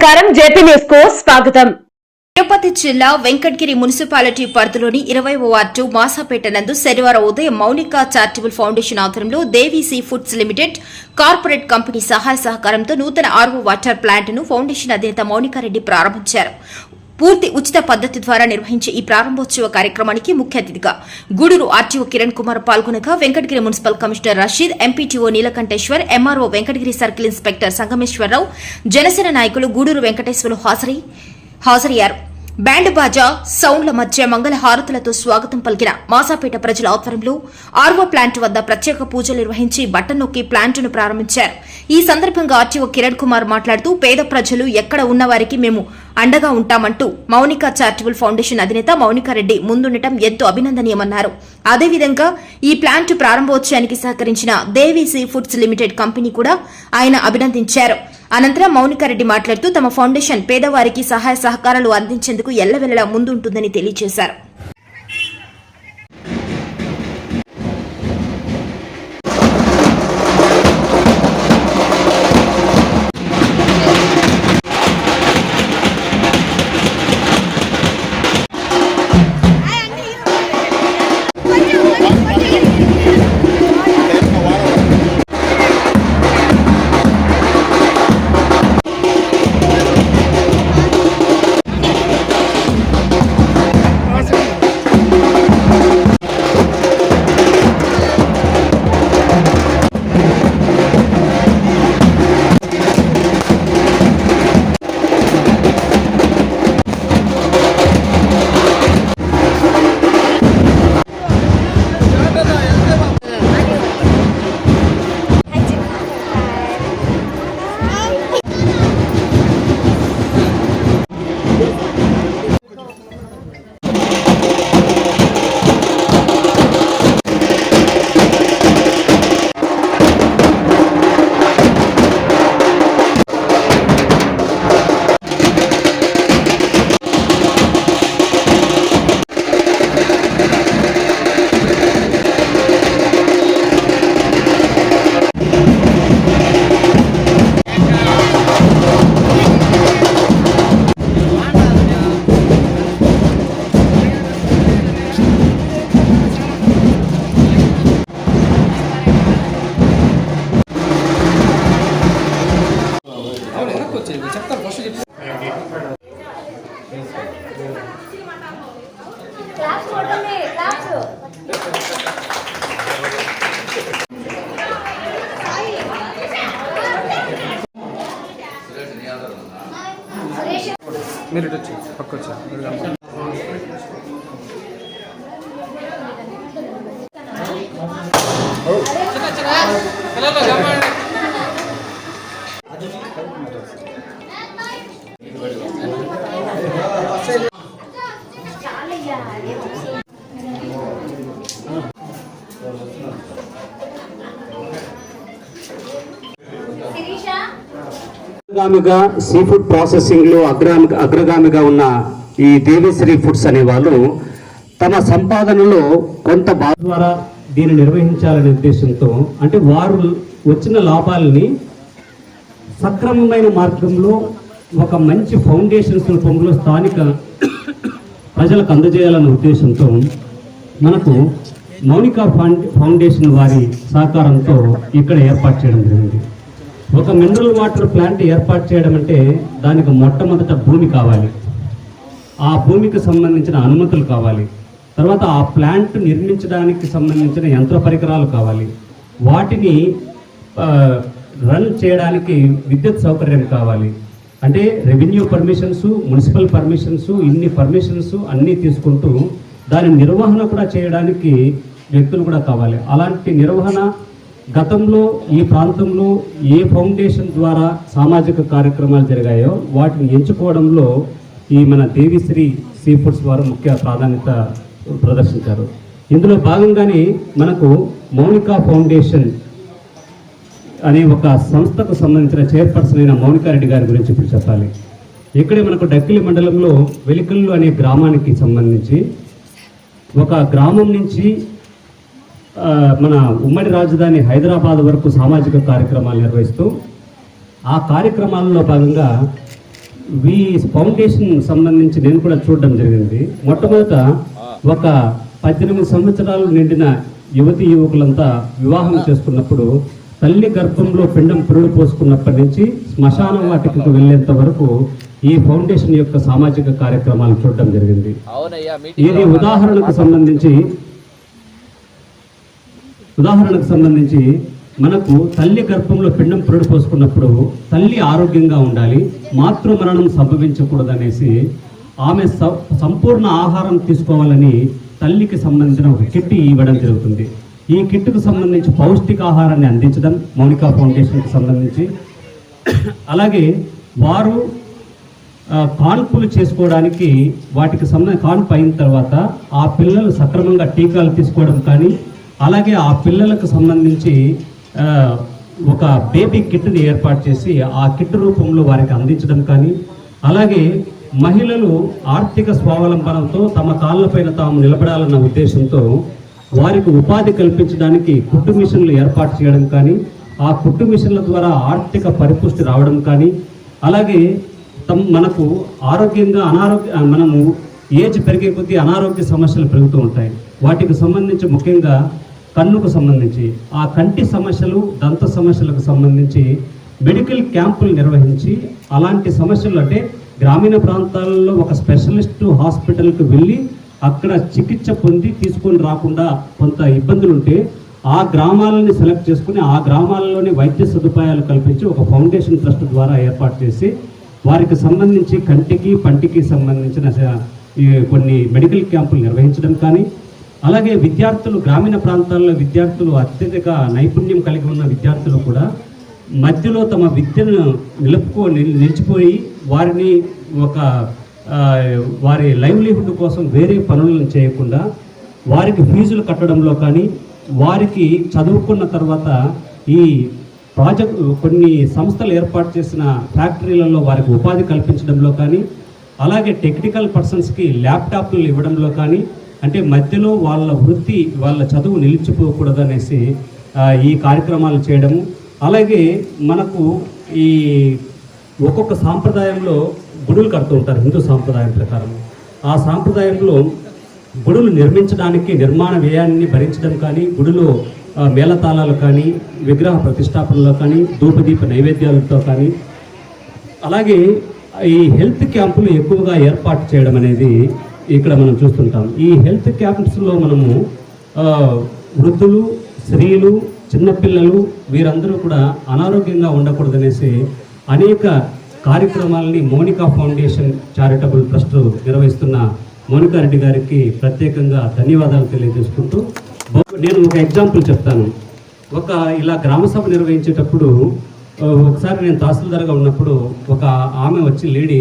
నమస్కారం. జేపీ న్యూస్కు స్వాగతం. తిరుపతి జిల్లా వెంకటగిరి మున్సిపాలిటీ పరిధిలోని ఇరవై వార్డు మాసాపేట నందు శనివారం ఉదయం మౌనిక చారిటబుల్ ఫౌండేషన్ ఆధ్వర్యంలో Devi sea foods limited corporate company సహాయ సహకారంతో నూతన ఆర్వో వాటర్ ప్లాంట్ను ఫౌండేషన్ అధినేత మౌనికారెడ్డి ప్రారంభించారు. పూర్తి ఉచిత పద్దతి ద్వారా నిర్వహించే ఈ ప్రారంభోత్సవ కార్యక్రమానికి ముఖ్య అతిథిగా Gudur RTO Kiran Kumar పాల్గొనగా Venkatagiri municipal commissioner Rashid MPTO Neelakanteshwar MRO Venkatagiri circle inspector Sangameswararao Janasena నాయకులు గూడూరు వెంకటేశ్వర్లు హాజరై హాజరయ్యారు. బ్యాండ్ బాజా సౌండ్ల మధ్య మంగళ హారతులతో స్వాగతం పలికిన మాసాపేట ప్రజల ఆధ్వర్యంలో ఆర్వో ప్లాంట్ వద్ద ప్రత్యేక పూజలు నిర్వహించి బట్ట నొక్కి ప్లాంటును ప్రారంభించారు. ఈ సందర్భంగా ఆర్టీఓ కిరణ్ కుమార్ మాట్లాడుతూ పేద ప్రజలు ఎక్కడ ఉన్నవారికి మేము అండగా ఉంటామంటూ మౌనిక చారిటబుల్ ఫౌండేషన్ అధినేత మౌనికారెడ్డి ముందుండటం ఎంతో అభినందనీయమన్నారు. అదేవిధంగా ఈ ప్లాంట్ ప్రారంభోత్సవానికి సహకరించిన దేవీసీ ఫుడ్స్ లిమిటెడ్ కంపెనీ కూడా ఆయన అభినందించారు. అనంతరం మౌనికారెడ్డి మాట్లాడుతూ తమ ఫౌండేషన్ పేదవారికి సహాయ సహకారాలు అందించేందుకు ఎల్లవెల్లలా ముందుంటుందని తెలియజేశారు. అగ్రగామిగా సీ ఫుడ్ ప్రాసెసింగ్లో అగ్రామి అగ్రగామిగా ఉన్న ఈ దేవేశ్వరి ఫుడ్స్ అనే వాళ్ళు తమ సంపాదనలో కొంత భాగం ద్వారా దీన్ని నిర్వహించాలనే ఉద్దేశంతో అంటే వారు వచ్చిన లాభాలని సక్రమమైన మార్గంలో ఒక మంచి ఫౌండేషన్ రూపంలో స్థానిక ప్రజలకు అందజేయాలనే ఉద్దేశంతో మనకు మౌనికా ఫౌండ్ ఫౌండేషన్ వారి సహకారంతో ఇక్కడ ఏర్పాటు చేయడం జరిగింది. ఒక మినరల్ వాటర్ ప్లాంట్ ఏర్పాటు చేయడం అంటే దానికి మొట్టమొదట భూమి కావాలి. ఆ భూమికి సంబంధించిన అనుమతులు కావాలి. తర్వాత ఆ ప్లాంట్ నిర్మించడానికి సంబంధించిన యంత్ర పరికరాలు కావాలి. వాటిని రన్ చేయడానికి విద్యుత్ సౌకర్యం కావాలి. అంటే రెవెన్యూ పర్మిషన్స్ మున్సిపల్ పర్మిషన్స్ ఇన్ని పర్మిషన్స్ అన్నీ తీసుకుంటూ దాని నిర్వహణ కూడా చేయడానికి వ్యక్తులు కూడా కావాలి. అలాంటి నిర్వహణ గతంలో ఈ ప్రాంతంలో ఏ ఫౌండేషన్ ద్వారా సామాజిక కార్యక్రమాలు జరిగాయో వాటిని ఎంచుకోవడంలో ఈ మన దేవిశ్రీ సీ ఫుడ్స్ వారు ముఖ్య ప్రాధాన్యత ప్రదర్శించారు. ఇందులో భాగంగానే మనకు మౌనికా ఫౌండేషన్ అనే ఒక సంస్థకు సంబంధించిన చైర్పర్సన్ అయిన మౌనికారెడ్డి గారి గురించి ఇప్పుడు చెప్పాలి. ఇక్కడే మనకు డక్కిలి మండలంలో వెలికల్లు అనే గ్రామానికి సంబంధించి ఒక గ్రామం నుంచి మన ఉమ్మడి రాజధాని హైదరాబాద్ వరకు సామాజిక కార్యక్రమాలు నిర్వహిస్తూ ఆ కార్యక్రమాల్లో భాగంగా ఈ ఫౌండేషన్ సంబంధించి నేను కూడా చూడడం జరిగింది. మొట్టమొదట ఒక పద్దెనిమిది సంవత్సరాలు నిండిన యువతి యువకులంతా వివాహం చేసుకున్నప్పుడు తల్లి గర్భంలో పిండం పురుడు పోసుకున్నప్పటి నుంచి శ్మశాన వాటికకు వెళ్ళేంత వరకు ఈ ఫౌండేషన్ యొక్క సామాజిక కార్యక్రమాలు చూడడం జరిగింది. ఇది ఉదాహరణకు సంబంధించి ఉదాహరణకు సంబంధించి మనకు తల్లి గర్భంలో పిండం పురుడు పోసుకున్నప్పుడు తల్లి ఆరోగ్యంగా ఉండాలి మాతృ మరణం సంభవించకూడదనేసి ఆమె సంపూర్ణ ఆహారం తీసుకోవాలని తల్లికి సంబంధించిన ఒక కిట్ ఇవ్వడం జరుగుతుంది. ఈ కిట్కు సంబంధించి పౌష్టికాహారాన్ని అందించడం మౌనికా ఫౌండేషన్కి సంబంధించి. అలాగే వారు కాన్పులు చేసుకోవడానికి వాటికి సంబంధించి కాన్పు అయిన తర్వాత ఆ పిల్లలు సక్రమంగా టీకాలు తీసుకోవడం కానీ అలాగే ఆ పిల్లలకు సంబంధించి ఒక బేబీ కిట్ని ఏర్పాటు చేసి ఆ కిట్ రూపంలో వారికి అందించడం కానీ అలాగే మహిళలు ఆర్థిక స్వావలంబనంతో తమ కాళ్ళపైన తాము నిలబడాలన్న ఉద్దేశంతో వారికి ఉపాధి కల్పించడానికి కుట్టు మిషన్లు ఏర్పాటు చేయడం కానీ ఆ కుట్టు మిషన్ల ద్వారా ఆర్థిక పరిపుష్టి రావడం కానీ అలాగే తమ్ మనకు ఆరోగ్యంగా అనారోగ్య మనము ఏజ్ పెరిగే కొద్దీ అనారోగ్య సమస్యలు పెరుగుతూ ఉంటాయి. వాటికి సంబంధించి ముఖ్యంగా కన్నుకు సంబంధించి ఆ కంటి సమస్యలు దంత సమస్యలకు సంబంధించి మెడికల్ క్యాంపులు నిర్వహించి అలాంటి సమస్యలు అంటే గ్రామీణ ప్రాంతాలలో ఒక స్పెషలిస్ట్ హాస్పిటల్కి వెళ్ళి అక్కడ చికిత్స పొంది తీసుకొని రాకుండా కొంత ఇబ్బందులు ఉంటే ఆ గ్రామాలని సెలెక్ట్ చేసుకుని ఆ గ్రామాలలోని వైద్య సదుపాయాలు కల్పించి ఒక ఫౌండేషన్ ట్రస్ట్ ద్వారా ఏర్పాటు చేసి వారికి సంబంధించి కంటికి పంటికి సంబంధించిన కొన్ని మెడికల్ క్యాంపులు నిర్వహించడం కానీ అలాగే విద్యార్థులు గ్రామీణ ప్రాంతాల్లో విద్యార్థులు అత్యధిక నైపుణ్యం కలిగి ఉన్న విద్యార్థులు కూడా మధ్యలో తమ విద్యను నిలుపుకో నిలిచిపోయి వారిని ఒక వారి లైవ్లీహుడ్ కోసం వేరే పనులను చేయకుండా వారికి ఫీజులు కట్టడంలో కానీ వారికి చదువుకున్న తర్వాత ఈ ప్రాజెక్ట్ కొన్ని సంస్థలు ఏర్పాటు చేసిన ఫ్యాక్టరీలలో వారికి ఉపాధి కల్పించడంలో కానీ అలాగే టెక్నికల్ పర్సన్స్కి ల్యాప్టాప్లు ఇవ్వడంలో కానీ అంటే మధ్యలో వాళ్ళ వృత్తి వాళ్ళ చదువు నిలిచిపోకూడదనేసి అనేసి ఈ కార్యక్రమాలు చేయడము. అలాగే మనకు ఈ ఒక్కొక్క సాంప్రదాయంలో గుడులు కడుతూ ఉంటారు హిందూ సాంప్రదాయం ప్రకారం ఆ సాంప్రదాయంలో గుడులు నిర్మించడానికి నిర్మాణ వ్యయాన్ని భరించడం కానీ గుడిలో మేళతాళాలు కానీ విగ్రహ ప్రతిష్టాపనలో కానీ ధూపదీప నైవేద్యాలతో కానీ అలాగే ఈ హెల్త్ క్యాంపులు ఎక్కువగా ఏర్పాటు చేయడం అనేది ఇక్కడ మనం చూస్తుంటాం. ఈ హెల్త్ క్యాంప్స్లో మనము వృద్ధులు స్త్రీలు చిన్నపిల్లలు వీరందరూ కూడా అనారోగ్యంగా ఉండకూడదనేసి అనేక కార్యక్రమాలని మోనికా ఫౌండేషన్ చారిటబుల్ ట్రస్ట్ నిర్వహిస్తున్న మోనికా రెడ్డి గారికి ప్రత్యేకంగా ధన్యవాదాలు తెలియజేసుకుంటూ నేను ఒక ఎగ్జాంపుల్ చెప్తాను. ఒక ఇలా గ్రామ సభ నిర్వహించేటప్పుడు ఒకసారి నేను తహసీల్దార్గా ఉన్నప్పుడు ఒక ఆమె వచ్చి లేడీ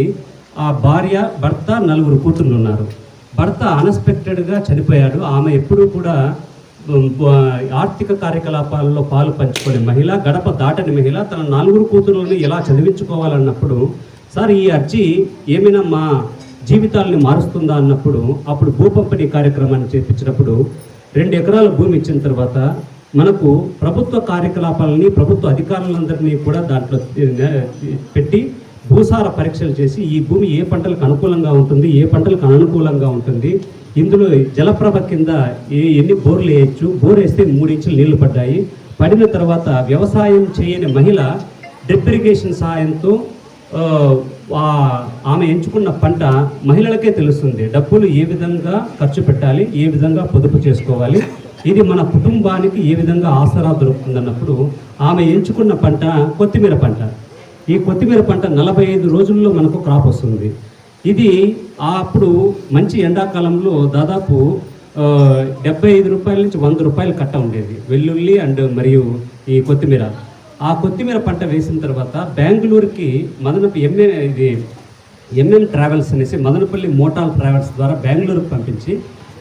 ఆ భార్య భర్త నలుగురు కూతుర్లు ఉన్నారు భర్త అన్ఎక్స్పెక్టెడ్గా చనిపోయాడు. ఆమె ఎప్పుడూ కూడా ఆర్థిక కార్యకలాపాల్లో పాలు పంచుకునే మహిళ గడప దాటని మహిళ తన నలుగురు కూతురులను ఎలా చదివించుకోవాలన్నప్పుడు సార్ ఈ అర్జీ ఏమైనా మా జీవితాలని మారుస్తుందా? అన్నప్పుడు అప్పుడు భూ పంపిణీ కార్యక్రమాన్ని చేపించినప్పుడు రెండు ఎకరాల భూమి ఇచ్చిన తర్వాత మనకు ప్రభుత్వ కార్యకలాపాలని ప్రభుత్వ అధికారులందరినీ కూడా దాంట్లో పెట్టి భూసార పరీక్షలు చేసి ఈ భూమి ఏ పంటలకు అనుకూలంగా ఉంటుంది ఏ పంటలకు అననుకూలంగా ఉంటుంది? ఇందులో జలప్రభ కింద ఏ ఎన్ని బోర్లు వేయచ్చు? బోర్ వేస్తే మూడించులు నీళ్ళు పడ్డాయి. పడిన తర్వాత వ్యవసాయం చేయని మహిళ డ్రిప్ ఇరిగేషన్ సహాయంతో ఆమె ఎంచుకున్న పంట మహిళలకే తెలుస్తుంది. డబ్బులు ఏ విధంగా ఖర్చు పెట్టాలి ఏ విధంగా పొదుపు చేసుకోవాలి? ఇది మన కుటుంబానికి ఏ విధంగా ఆసరా దొరుకుతుందన్నప్పుడు ఆమె ఎంచుకున్న పంట కొత్తిమీర పంట. ఈ కొత్తిమీర పంట నలభై ఐదు రోజుల్లో మనకు క్రాప్ వస్తుంది. ఇది అప్పుడు మంచి ఎండాకాలంలో దాదాపు డెబ్బై ఐదు రూపాయల నుంచి వంద రూపాయలు కట్ట ఉండేది. వెల్లుల్లి అండ్ మరియు ఈ కొత్తిమీర. ఆ కొత్తిమీర పంట వేసిన తర్వాత బెంగళూరుకి మదనపు ఎంఏ ఇది ఎంఎం ట్రావెల్స్ అనేసి మదనపల్లి మోటార్ ట్రావెల్స్ ద్వారా బెంగళూరుకు పంపించి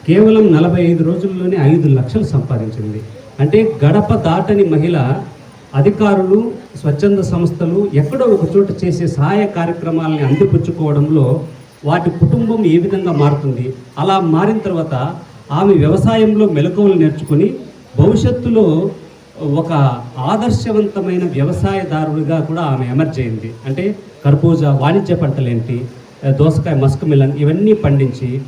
కేవలం నలభై ఐదు రోజుల్లోనే ఐదు లక్షలు సంపాదించింది. అంటే గడప దాటని మహిళ అధికారులు స్వచ్ఛంద సంస్థలు ఎక్కడో ఒక చోట చేసే సహాయ కార్యక్రమాలని అందిపుచ్చుకోవడంలో వాటి కుటుంబం ఏ విధంగా మారుతుంది అలా మారిన తర్వాత ఆమె వ్యవసాయంలో మెలకువలు నేర్చుకొని భవిష్యత్తులో ఒక ఆదర్శవంతమైన వ్యవసాయదారుడిగా కూడా ఆమె ఎమర్జయింది అంటే కర్బూజా వాణిజ్య పంటలేంటి దోసకాయ మస్క్ మిలన్ ఇవన్నీ పండించి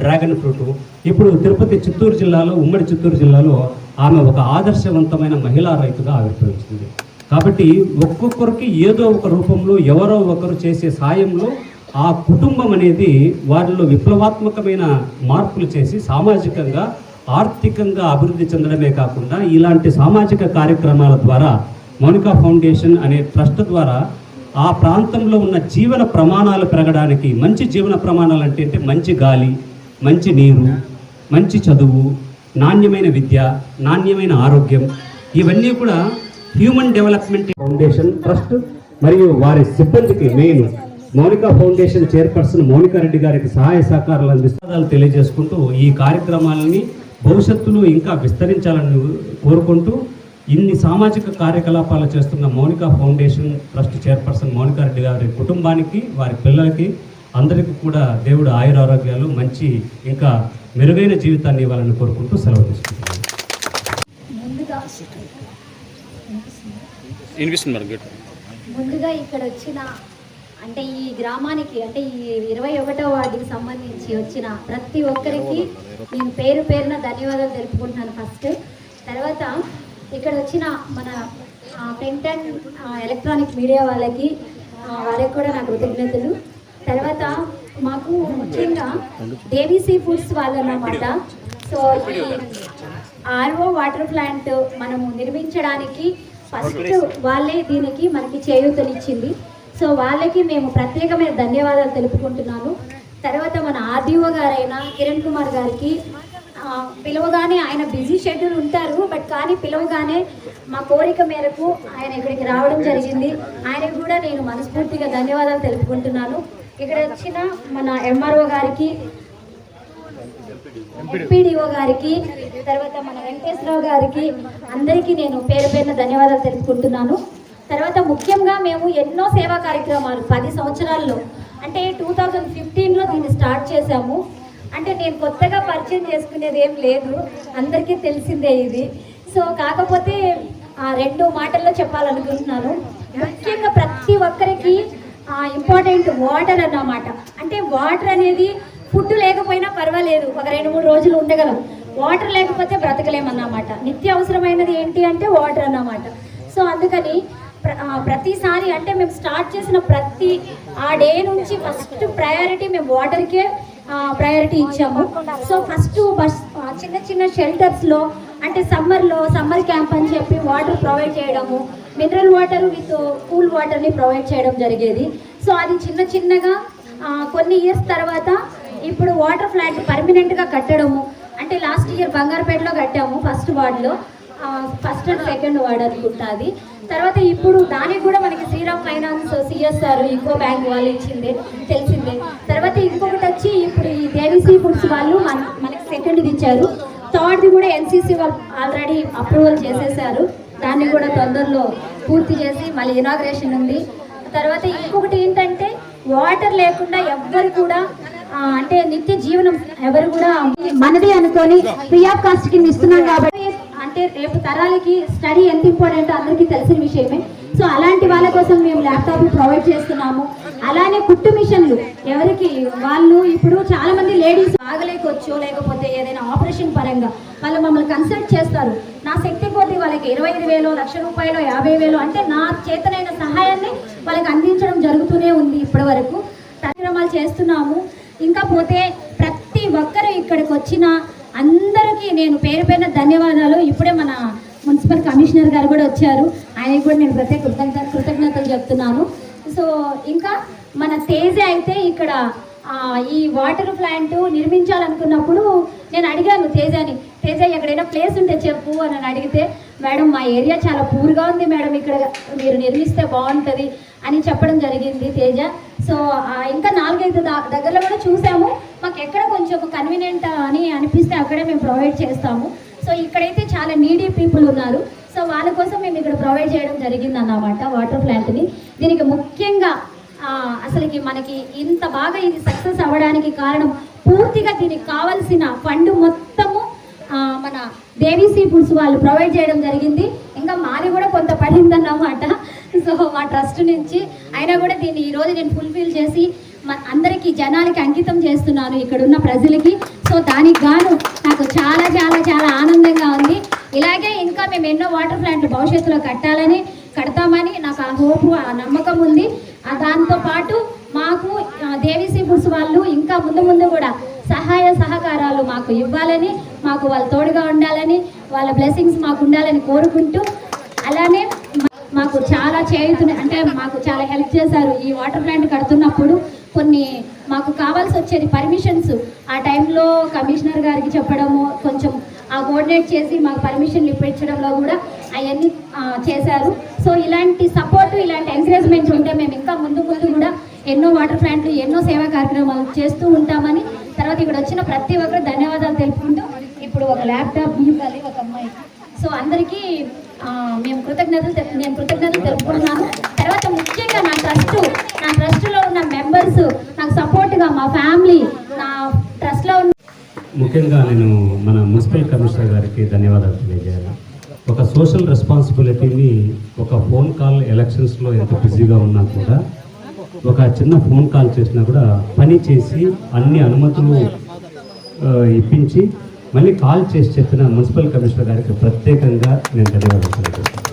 డ్రాగన్ ఫ్రూట్. ఇప్పుడు తిరుపతి చిత్తూరు జిల్లాలో ఉమ్మడి చిత్తూరు జిల్లాలో ఆమె ఒక ఆదర్శవంతమైన మహిళా రైతుగా ఆవిర్భవించింది. కాబట్టి ఒక్కొక్కరికి ఏదో ఒక రూపంలో ఎవరో ఒకరు చేసే సాయంలో ఆ కుటుంబం అనేది వారిలో విప్లవాత్మకమైన మార్పులు చేసి సామాజికంగా ఆర్థికంగా అభివృద్ధి చెందడమే కాకుండా ఇలాంటి సామాజిక కార్యక్రమాల ద్వారా మౌనికా ఫౌండేషన్ అనే ట్రస్ట్ ద్వారా ఆ ప్రాంతంలో ఉన్న జీవన ప్రమాణాలు పెరగడానికి మంచి జీవన ప్రమాణాలు అంటే అంటే మంచి గాలి మంచి నీరు మంచి చదువు నాణ్యమైన విద్య నాణ్యమైన ఆరోగ్యం ఇవన్నీ కూడా హ్యూమన్ డెవలప్మెంట్ ఫౌండేషన్ ట్రస్ట్ మరియు వారి సిబ్బందికి main. Mounika foundation chairperson Mounika Reddy గారికి సహాయ సహకారాలు అందిస్తాలు తెలియజేసుకుంటూ ఈ కార్యక్రమాలని భవిష్యత్తులో ఇంకా విస్తరించాలని కోరుకుంటూ ఇన్ని సామాజిక కార్యకలాపాలు చేస్తున్న Mounika foundation trust chairperson Mounika Reddy గారి కుటుంబానికి వారి పిల్లలకి అందరికీ కూడా దేవుడు ఆయురారోగ్యాలు మంచి ఇంకా మెరుగైన జీవితాన్ని ఇవ్వాలని కోరుకుంటూ సెలవు తీసుకుంటున్నాను. ముందుగా ఇక్కడ వచ్చిన అంటే ఈ గ్రామానికి అంటే ఈ ఇరవై ఒకటో వార్డుకి సంబంధించి వచ్చిన ప్రతి ఒక్కరికి నేను పేరు పేరున ధన్యవాదాలు తెలుపుకుంటున్నాను ఫస్ట్. తర్వాత ఇక్కడ వచ్చిన మన ప్రింట్ అండ్ ఎలక్ట్రానిక్ మీడియా వాళ్ళకి వారికి కూడా నా కృతజ్ఞతలు. ముఖ్యంగా ముఖ్యంగా దేవీసీ ఫుడ్స్ వాళ్ళన్నమాట సో ఈ ఆర్ఓ వాటర్ ప్లాంట్ మనము నిర్మించడానికి ఫస్ట్ వాళ్ళే దీనికి మనకి చేయూతనిచ్చింది. సో వాళ్ళకి మేము ప్రత్యేకమైన ధన్యవాదాలు తెలుపుకుంటున్నాను. తర్వాత మన ఆర్డీఓ గారైన కిరణ్ కుమార్ గారికి పిలవగానే ఆయన బిజీ షెడ్యూల్ ఉంటారు బట్ కానీ పిలవగానే మా కోరిక మేరకు ఆయన ఇక్కడికి రావడం జరిగింది. ఆయనకు కూడా నేను మనస్ఫూర్తిగా ధన్యవాదాలు తెలుపుకుంటున్నాను. ఇక్కడ వచ్చిన మన ఎంఆర్ఓ గారికి ఎంపీడీఓ గారికి తర్వాత మన వెంకటేశ్వరరావు గారికి అందరికీ నేను పేరు పేరున ధన్యవాదాలు తెలుపుకుంటున్నాను. తర్వాత ముఖ్యంగా మేము ఎన్నో సేవా కార్యక్రమాలు పది సంవత్సరాల్లో అంటే టూ థౌజండ్ ఫిఫ్టీన్లో దీన్ని స్టార్ట్ చేశాము. అంటే నేను కొత్తగా పరిచయం చేసుకునేది ఏం లేదు అందరికీ తెలిసిందే ఇది. సో కాకపోతే ఆ రెండు మాటల్లో చెప్పాలనుకుంటున్నాను. ముఖ్యంగా ప్రతి ఒక్కరికి ఇంపార్టెంట్ వాటర్ అన్నమాట. అంటే వాటర్ అనేది ఫుడ్ లేకపోయినా పర్వాలేదు. ఒక రెండు మూడు రోజులు ఉండగలం. వాటర్ లేకపోతే బ్రతకలేమన్నమాట. నిత్య అవసరమైనది ఏంటి అంటే వాటర్ అన్నమాట. సో అందుకని ప్ర- ప్రతిసారి అంటే మేము స్టార్ట్ చేసిన ప్రతి ఆ డే నుంచి ఫస్ట్ ప్రయారిటీ మేము వాటర్కే ప్రయారిటీ ఇచ్చాము. సో ఫస్ట్ బస్ చిన్న చిన్న షెల్టర్స్లో అంటే సమ్మర్లో సమ్మర్ క్యాంప్ అని చెప్పి వాటర్ ప్రొవైడ్ చేయడము. మినరల్ వాటర్ విత్ కూల్ వాటర్ని ప్రొవైడ్ చేయడం జరిగేది. సో అది చిన్న చిన్నగా కొన్ని ఇయర్స్ తర్వాత ఇప్పుడు వాటర్ ప్లాంట్ పర్మనెంట్గా కట్టడము. అంటే లాస్ట్ ఇయర్ బంగారుపేటలో కట్టాము ఫస్ట్ వార్డులో. ఫస్ట్ అండ్ సెకండ్ వార్డ్ అనుకుంటా అది. తర్వాత ఇప్పుడు దానికి కూడా మనకి శ్రీరామ్ ఫైనాన్స్ సిఎస్ఆర్ ఇంకో బ్యాంక్ వాళ్ళు ఇచ్చిందే తెలిసిందే. తర్వాత ఇంకొకటి వచ్చి ఇప్పుడు ఈ దేవిసీ ఫుడ్స్ వాళ్ళు మన మనకి సెకండ్ది ఇచ్చారు. థర్డ్ది కూడా ఎన్సీసీ వాళ్ళు ఆల్రెడీ అప్రూవల్ చేసేసారు. దాన్ని కూడా తొందరలో పూర్తి చేసి మళ్ళీ ఇనాగ్రేషన్ ఉంది. తర్వాత ఇంకొకటి ఏంటంటే వాటర్ లేకుండా ఎవ్వరు కూడా అంటే నిత్య జీవనం ఎవరు కూడా మనది అనుకొని ఫ్రీ ఆఫ్ కాస్ట్ కింద ఇస్తున్నాం కాబట్టి అంటే రేపు తరాలకి స్టడీ ఎంత ఇంపార్టెంట్ అందరికీ తెలిసిన విషయమే. సో అలాంటి వాళ్ళ కోసం మేము ల్యాప్టాప్ ప్రొవైడ్ చేస్తున్నాము. అలానే కుట్టు మిషన్లు. ఎవరికి వాళ్ళు ఇప్పుడు చాలా మంది లేడీస్ ఆగలేకొచ్చు లేకపోతే ఏదైనా ఆపరేషన్ పరంగా వాళ్ళు మమ్మల్ని కన్సల్ట్ చేస్తారు. శక్తి కొద్ది వాళ్ళకి ఇరవై ఐదు వేలు లక్ష రూపాయలు యాభై వేలు అంటే నా చేతనైన సహాయాన్ని వాళ్ళకి అందించడం జరుగుతూనే ఉంది ఇప్పటి వరకు కార్యక్రమాలు చేస్తున్నాము. ఇంకా పోతే ప్రతి ఒక్కరు ఇక్కడికి వచ్చిన అందరికీ నేను పేరు పేరున ధన్యవాదాలు. ఇప్పుడే మన మున్సిపల్ కమిషనర్ గారు కూడా వచ్చారు. ఆయనకి కూడా నేను ప్రత్యేక కృతజ్ఞత కృతజ్ఞతలు చెప్తున్నాను. సో ఇంకా మన తేజ అయితే ఇక్కడ ఈ వాటర్ ప్లాంట్ నిర్మించాలనుకున్నప్పుడు నేను అడిగాను తేజాని తేజ ఎక్కడైనా ప్లేస్ ఉంటే చెప్పు అని అడిగితే మేడం మా ఏరియా చాలా పూర్గా ఉంది మేడం ఇక్కడ మీరు నిర్మిస్తే బాగుంటుంది అని చెప్పడం జరిగింది తేజ. సో ఇంకా నాలుగైదు దా- దగ్గరలో కూడా చూసాము. మాకు ఎక్కడ కొంచెం కన్వీనియంట్ అని అనిపిస్తే అక్కడే మేము ప్రొవైడ్ చేస్తాము. సో ఇక్కడైతే చాలా నీడీ పీపుల్ ఉన్నారు. సో వాళ్ళ కోసం మేము ఇక్కడ ప్రొవైడ్ చేయడం జరిగింది అన్నమాట వాటర్ ప్లాంట్ని దీనికి ముఖ్యంగా అసలుకి మనకి ఇంత బాగా ఇది సక్సెస్ అవ్వడానికి కారణం పూర్తిగా దీనికి కావాల్సిన ఫండ్ మొత్తము మన దేవీసీ ఫుడ్స్ వాళ్ళు ప్రొవైడ్ చేయడం జరిగింది. ఇంకా మాది కూడా కొంత పడిందన్నమాట. సో మా ట్రస్ట్ నుంచి అయినా కూడా దీన్ని ఈరోజు నేను ఫుల్ఫిల్ చేసి మా అందరికీ జనాలకి అంకితం చేస్తున్నాను ఇక్కడ ఉన్న ప్రజలకి. సో దానికి గాను నాకు చాలా చాలా చాలా ఆనందంగా ఉంది. ఇలాగే ఇంకా మేము ఎన్నో వాటర్ ప్లాంట్లు భవిష్యత్తులో కట్టాలని కడతామని నాకు ఆ హోపు ఆ నమ్మకం ఉంది. దాంతో పాటు మాకు దేవి దేవిసి బుడ్స్ వాళ్ళు ఇంకా ముందు ముందు కూడా సహాయ సహకారాలు మాకు ఇవ్వాలని మాకు వాళ్ళు తోడుగా ఉండాలని వాళ్ళ బ్లెస్సింగ్స్ మాకు ఉండాలని కోరుకుంటూ అలానే మాకు చాలా చేయుతున్నాయి అంటే మాకు చాలా హెల్ప్ చేశారు ఈ వాటర్ ప్లాంట్ కడుతున్నప్పుడు. కొన్ని మాకు కావాల్సి వచ్చేది పర్మిషన్స్ ఆ టైంలో కమిషనర్ గారికి చెప్పడము కొంచెం ఆ కోఆర్డినేట్ చేసి మాకు పర్మిషన్లు ఇప్పించడంలో కూడా అవన్నీ చేశారు. సో ఇలాంటి సపోర్ట్ ఇలాంటి ఎంకరేజ్మెంట్ ఉంటే మేము ఇంకా ముందు ముందు కూడా ఎన్నో వాటర్ ప్లాంట్లు ఎన్నో సేవా కార్యక్రమాలు చేస్తూ ఉంటామని తర్వాత ఇక్కడ వచ్చిన ప్రతి ఒక్కరు ధన్యవాదాలు తెలుపుకుంటూ ఇప్పుడు ఒక ల్యాప్టాప్ ఇవ్వాలి ఒక అమ్మాయి. సో అందరికీ మేము కృతజ్ఞతలు తెలు- నేను కృతజ్ఞతలు తెలుపుకుంటున్నాను. తర్వాత ముఖ్యంగా నా ట్రస్ట్ నా ట్రస్ట్లో ఉన్న మెంబర్స్ నాకు సపోర్ట్గా మా ఫ్యామిలీ నా ట్రస్ట్లో ఉన్న ముఖ్యంగా నేను మన మున్సిపల్ కమిషనర్ గారికి ధన్యవాదాలు తెలియజేయాలి. ఒక సోషల్ రెస్పాన్సిబిలిటీని ఒక ఫోన్ కాల్ ఎలక్షన్స్లో ఎంత బిజీగా ఉన్నా కూడా ఒక చిన్న ఫోన్ కాల్ చేసినా కూడా పని చేసి అన్ని అనుమతులు ఇప్పించి మళ్ళీ కాల్ చేసి చెప్పిన మున్సిపల్ కమిషనర్ గారికి ప్రత్యేకంగా నేను ధన్యవాదాలు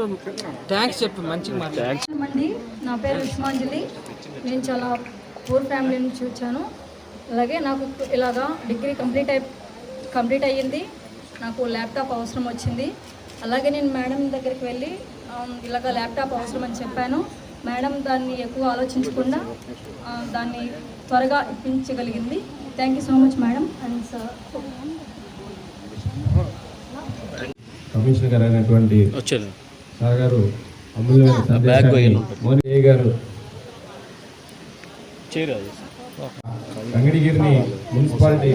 జస్ట్ థ్యాంక్స్ చెప్పు మంచిగా మాట్లాడు. అండి నా పేరు విష్మాంజలి నేను చాలా పూర్ ఫ్యామిలీ నుంచి వచ్చాను. అలాగే నాకు ఇలాగా డిగ్రీ కంప్లీట్ అయి కంప్లీట్ అయ్యింది. నాకు ల్యాప్టాప్ అవసరం వచ్చింది. అలాగే నేను మేడం దగ్గరికి వెళ్ళి ఇలాగ ల్యాప్టాప్ అవసరం అని చెప్పాను. మేడం దాన్ని ఎక్కువ ఆలోచించకుండా దాన్ని త్వరగా ఇప్పించగలిగింది. Thank you so much madam. And sir commissioner గారు అయినటువంటి వచ్చేది సార్ గారు అమూల్యమైన సందేశాన్ని గారు మున్సిపాలిటీ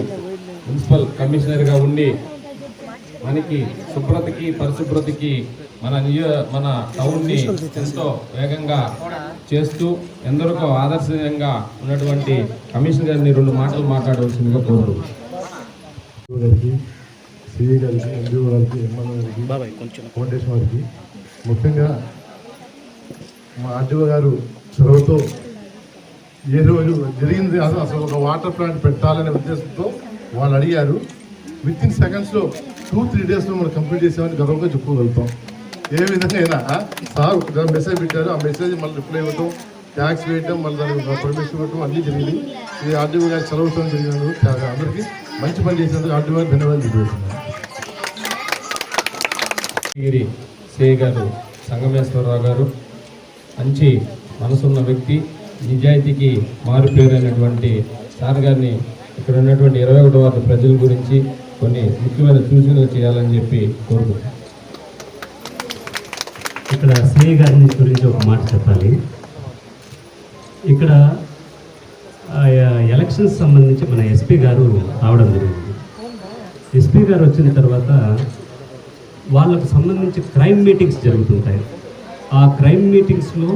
మున్సిపల్ కమిషనర్గా ఉండి మనకి శుభ్రతకి పరిశుభ్రతకి మన నియో మన టౌన్ని ఎంతో వేగంగా చేస్తూ ఎందరికో ఆదర్శంగా ఉన్నటువంటి కమిషనర్ గారిని రెండు మాటలు మాట్లాడవలసిందిగా కోరుతున్నాను గారికి సిఐ గారికి గారికి ఎంఎల్ఓ గారికి బాబాయ్ కొంచెం. ఫౌండేషన్ వారికి ముఖ్యంగా మా ఆర్డీఓ గారు చొరవతో ఏ రోజు జరిగింది అసలు అసలు ఒక వాటర్ ప్లాంట్ పెట్టాలనే ఉద్దేశంతో వాళ్ళు అడిగారు. విత్ ఇన్ సెకండ్స్లో టూ త్రీ డేస్లో మనం కంప్లీట్ చేసామని గర్వంగా చెప్పుకోగలుగుతాం. ఏ విధంగా అయినా సార్ ఒక మెసేజ్ పెట్టారు. ఆ మెసేజ్ మళ్ళీ రిప్లై ఇవ్వటం ట్యాక్స్ వేయటం మళ్ళీ దానికి పర్మిషన్ ఇవ్వటం అన్నీ జరిగింది. ఈ ఆర్డీఓ గారి చదవటం జరిగినందుకు చాలా అందరికీ మంచి పని చేసినందుకు ఆర్డీఓ గారు ధన్యవాదాలు తెలియజేస్తున్నాను. సే గారు సంగమేశ్వరరావు గారు మంచి మనసున్న వ్యక్తి నిజాయితీకి మారుపేరైనటువంటి సార్ గారిని ఇక్కడ ఉన్నటువంటి ఇరవై ఒకటి వారి ప్రజల గురించి కొన్ని ముఖ్యమైన సూచనలు చేయాలని చెప్పి కోరుకుంటున్నాను. ఇక్కడ సిఐ గారి గురించి ఒక మాట చెప్పాలి. ఇక్కడ ఆ, ఎలక్షన్స్ సంబంధించి మన ఎస్పీ గారు రావడం జరిగింది. ఎస్పీ గారు వచ్చిన తర్వాత వాళ్ళకు సంబంధించి క్రైమ్ మీటింగ్స్ జరుగుతుంటాయి. ఆ క్రైమ్ మీటింగ్స్లో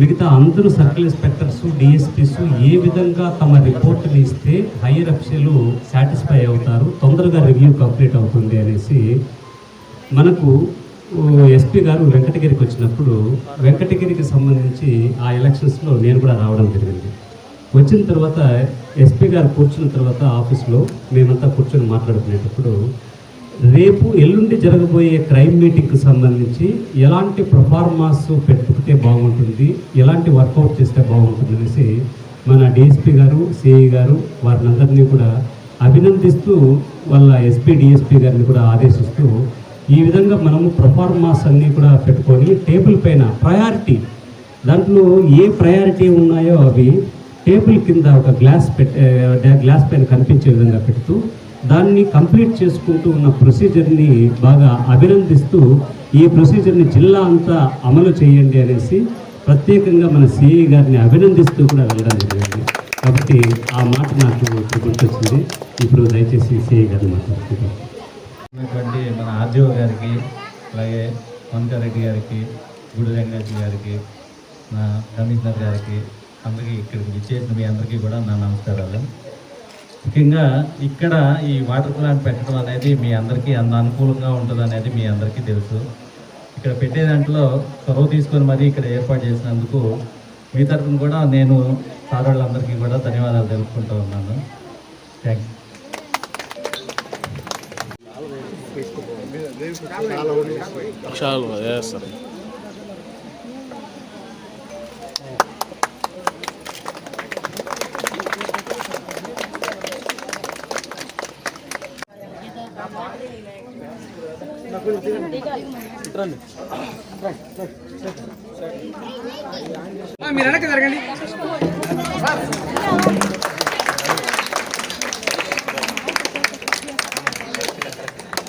మిగతా అందరూ సర్కిల్ ఇన్స్పెక్టర్స్ డిఎస్పీస్ ఏ విధంగా తమ రిపోర్టులు ఇస్తే హైయర్ అఫీషియలు సాటిస్ఫై అవుతారు తొందరగా రివ్యూ కంప్లీట్ అవుతుంది అనేసి మనకు ఎస్పీ గారు వెంకటగిరికి వచ్చినప్పుడు వెంకటగిరికి సంబంధించి ఆ ఎలక్షన్స్లో నేను కూడా రావడం జరిగింది. వచ్చిన తర్వాత ఎస్పీ గారు కూర్చున్న తర్వాత ఆఫీస్లో మేమంతా కూర్చొని మాట్లాడుకునేటప్పుడు రేపు ఎల్లుండి జరగబోయే క్రైమ్ మీటింగ్కి సంబంధించి ఎలాంటి పర్ఫార్మాన్స్ పెట్టుకుంటే బాగుంటుంది ఎలాంటి వర్కౌట్ చేస్తే బాగుంటుంది అనేసి మన డిఎస్పీ గారు సిఐ గారు వారిని అందరినీ కూడా అభినందిస్తూ వాళ్ళ ఎస్పీ డిఎస్పీ గారిని కూడా ఆదేశిస్తూ ఈ విధంగా మనము ప్రొఫార్మాస్ అన్నీ కూడా పెట్టుకొని టేబుల్ పైన ప్రయారిటీ దాంట్లో ఏ ప్రయారిటీ ఉన్నాయో అవి టేబుల్ కింద ఒక గ్లాస్ పెట్టే గ్లాస్ పైన కనిపించే విధంగా పెడుతూ దాన్ని కంప్లీట్ చేసుకుంటూ ఉన్న ప్రొసీజర్ని బాగా అభినందిస్తూ ఈ ప్రొసీజర్ని జిల్లా అంతా అమలు చేయండి అనేసి ప్రత్యేకంగా మన సిఐ గారిని అభినందిస్తూ కూడా వెళ్ళడం జరిగింది. కాబట్టి ఆ మాట నాకు ఇప్పుడు గుర్తొచ్చింది. ఇప్పుడు దయచేసి సిఐ గారిని మాట్లాడుతున్నాను మన ఆర్జీఓ గారికి అలాగే మమతారెడ్డి గారికి గుడి వెంకటేశ్వర గారికి నా కమిషనర్ గారికి అందరికీ ఇక్కడికి విచ్చేసిన మీ అందరికీ కూడా నా నమస్కారాలు. ముఖ్యంగా ఇక్కడ ఈ వాటర్ ప్లాంట్ పెట్టడం అనేది మీ అందరికీ అంత అనుకూలంగా ఉంటుంది అనేది మీ అందరికీ తెలుసు. ఇక్కడ పెట్టే దాంట్లో చొరవ తీసుకొని మరీ ఇక్కడ ఏర్పాటు చేసినందుకు మీ తరఫున కూడా నేను సార్ వాళ్ళందరికీ కూడా ధన్యవాదాలు తెలుపుకుంటూ ఉన్నాను. థ్యాంక్ యూ మీరు వెనక్కి జరగండి.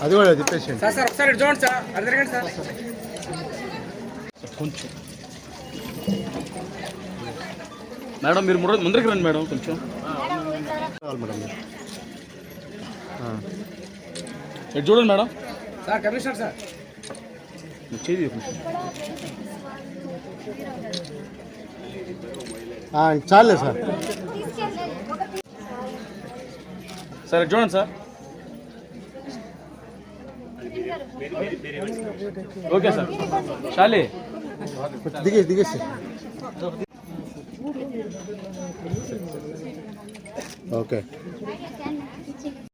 అది కూడా చెప్పేసి సార్ సార్ ఒకసారి ఇటు చూడండి సార్. అది జరగండి సార్. మేడం మీరు ముందర- ముందరికి రండి మేడం కొంచెం. ఇటు చూడండి మేడం. Sir commissioner sir. మీరు చేయి కొంచెం చాలే సార్ సార్ ఇటు చూడండి సార్ ఓకే సార్ షాలి దిగేసి దిగేసి ఓకే